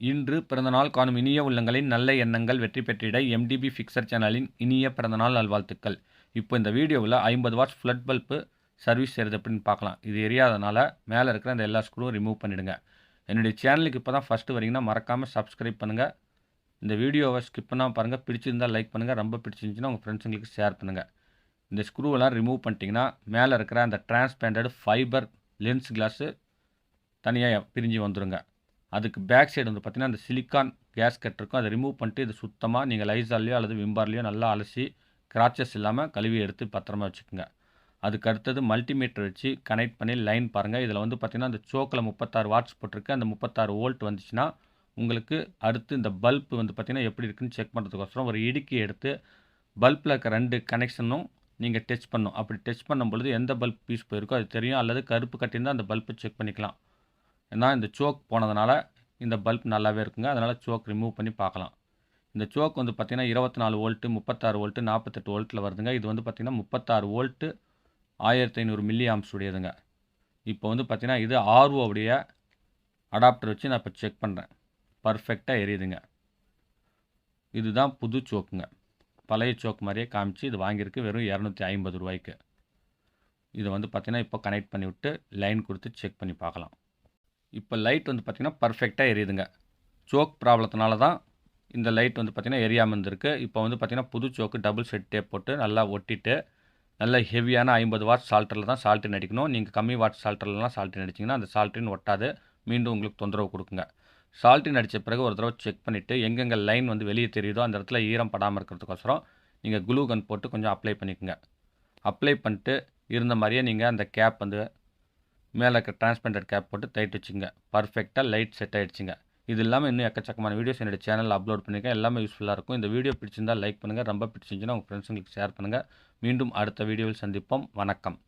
இன்று பிறந்தநாள் காணும் இனிய உள்ளங்களின் நல்ல எண்ணங்கள் வெற்றி பெற்றிட எம்டிபி ஃபிக்சர் சேனலின் இனிய பிறந்தநாள் நல்வாழ்த்துக்கள். இப்போ இந்த வீடியோவில் ஐம்பது வாட்ஸ் ஃப்ளட் பல்ப்பு சர்வீஸ் செய்கிறது அப்படின்னு பார்க்கலாம். இது எரியாதனால மேலே இருக்கிற அந்த எல்லா ஸ்க்ரூவும் ரிமூவ் பண்ணிவிடுங்க என்னுடைய சேனலுக்கு இப்போ தான் ஃபஸ்ட்டு வரீங்கன்னா மறக்காமல் சப்ஸ்கிரைப் பண்ணுங்கள் இந்த வீடியோவை ஸ்கிப் பண்ணாமல் பாருங்கள் பிடிச்சிருந்தால் லைக் பண்ணுங்கள் ரொம்ப பிடிச்சிருந்துச்சுன்னா உங்கள் ஃப்ரெண்ட்ஸுங்களுக்கு ஷேர் பண்ணுங்கள் இந்த ஸ்க்ரூவெல்லாம் ரிமூவ் பண்ணிட்டீங்கன்னா மேலே இருக்கிற அந்த டிரான்ஸ்பேண்டட் ஃபைபர் லென்ஸ் கிளாஸு தனியாக பிரிஞ்சு வந்துருங்க. அதுக்கு பேக் சைடு வந்து பார்த்திங்கன்னா அந்த சிலிக்கான் கேஸ்கட் இருக்கும் அதை ரிமூவ் பண்ணிட்டு இது சுத்தமாக நீங்கள் லைசாலையோ அல்லது விம்பார்லையோ நல்லா அலசி கிராச்சஸ் இல்லாமல் கழுவி எடுத்து பத்திரமா வச்சுக்கோங்க. அதுக்கு அடுத்தது மல்டிமீட்டர் வச்சு கனெக்ட் பண்ணி லைன் பாருங்கள் இதில் வந்து பார்த்திங்கன்னா அந்த சோக்கில் முப்பத்தாறு வாட்ஸ் போட்டிருக்கு. அந்த முப்பத்தாறு வோல்ட் வந்துச்சுன்னா உங்களுக்கு அடுத்து இந்த பல்ப் வந்து பார்த்திங்கன்னா எப்படி இருக்குன்னு செக் பண்ணுறதுக்கோசரம் ஒரு இடுக்கி எடுத்து பல்பில் இருக்க ரெண்டு கனெக்ஷனும் நீங்கள் டச் பண்ணும் அப்படி டச் பண்ணும் பொழுது எந்த பல்ப் பீஸ் போயிருக்கோ அது தெரியும். அல்லது கருப்பு கட்டியிருந்தால் அந்த பல்பை செக் பண்ணிக்கலாம். ஏன்னா இந்த சோக் போனதுனால இந்த பல்ப் நல்லாவே இருக்குங்க. அதனால் சோக் ரிமூவ் பண்ணி பார்க்கலாம். இந்த சோக் வந்து பார்த்திங்கன்னா இருபத்தி நாலு வோல்ட்டு முப்பத்தாறு வோல்ட்டு நாற்பத்தெட்டு வோல்ட்டில் வருதுங்க. இது வந்து பார்த்திங்கன்னா முப்பத்தாறு வோல்ட்டு ஆயிரத்தி ஐநூறு மில்லி ஆம்ஸ் உடையதுங்க. இப்போ வந்து பார்த்திங்கன்னா இது ஆர்ஓவுடைய அடாப்டர் வச்சு நான் இப்போ செக் பண்ணுறேன் பர்ஃபெக்டாக எரியுதுங்க. இதுதான் புது சோக்குங்க பழைய சோக் மாதிரியே காமிச்சு இது வாங்கியிருக்கு வெறும் இரநூத்தி ஐம்பது ரூபாய்க்கு. இதை வந்து பார்த்திங்கன்னா இப்போ கனெக்ட் பண்ணி விட்டு லைன் கொடுத்து செக் பண்ணி பார்க்கலாம். இப்போ லைட் வந்து பார்த்திங்கன்னா பர்ஃபெக்டாக எரியுதுங்க. சோக் ப்ராப்ளத்தினால தான் இந்த லைட் வந்து பார்த்திங்கன்னா எரியாமல் இருந்திருக்கு. இப்போ வந்து பார்த்திங்கன்னா புது சோக்கு டபுள் செட் டேப் போட்டு நல்லா ஒட்டிட்டு நல்ல ஹெவியான ஐம்பது வாட் சால்ட்டரில் தான் சால்ட்டின் அடிக்கணும் நீங்கள் கம்மி வாட் சால்ட்டர்லாம் சால்ட்டின் அடிச்சிங்கன்னா அந்த சால்ட்டின் ஒட்டாது. மீண்டும் உங்களுக்கு தொந்தரவு கொடுக்குங்க. சால்ட்டின் அடித்த பிறகு ஒரு தடவை செக் பண்ணிவிட்டு எங்கெங்கே லைன் வந்து வெளியே தெரியுதோ அந்த இடத்துல ஈரம் படாமல் இருக்கிறதுக்கோசரம் நீங்கள் குளூகன் போட்டு கொஞ்சம் அப்ளை பண்ணிக்கோங்க. அப்ளை பண்ணிட்டு இருந்த மாதிரியே நீங்கள் அந்த கேப் வந்து மேலே இருக்க டிரான்ஸ்பெண்டட் கேப் போட்டு தைட்டு வச்சுங்க. பர்ஃபெக்டாக லைட் செட் ஆகிடுச்சுங்க இது இல்லாமல் இன்னும் எக்கச்சக்கமான வீடியோஸ் என்னோடய சேனலில் அப்லோட் பண்ணியிருக்கேன் எல்லாமே யூஸ்ஃபுல்லாக இருக்கும். இந்த வீடியோ பிடிச்சிருந்தால் லைக் பண்ணுங்கள் ரொம்ப பிடிச்சிருந்துச்சுன்னா உங்கள் ஃப்ரெண்ட்ஸுங்களுக்கு ஷேர் பண்ணுங்கள் மீண்டும் அடுத்த வீடியோவில் சந்திப்போம். வணக்கம்.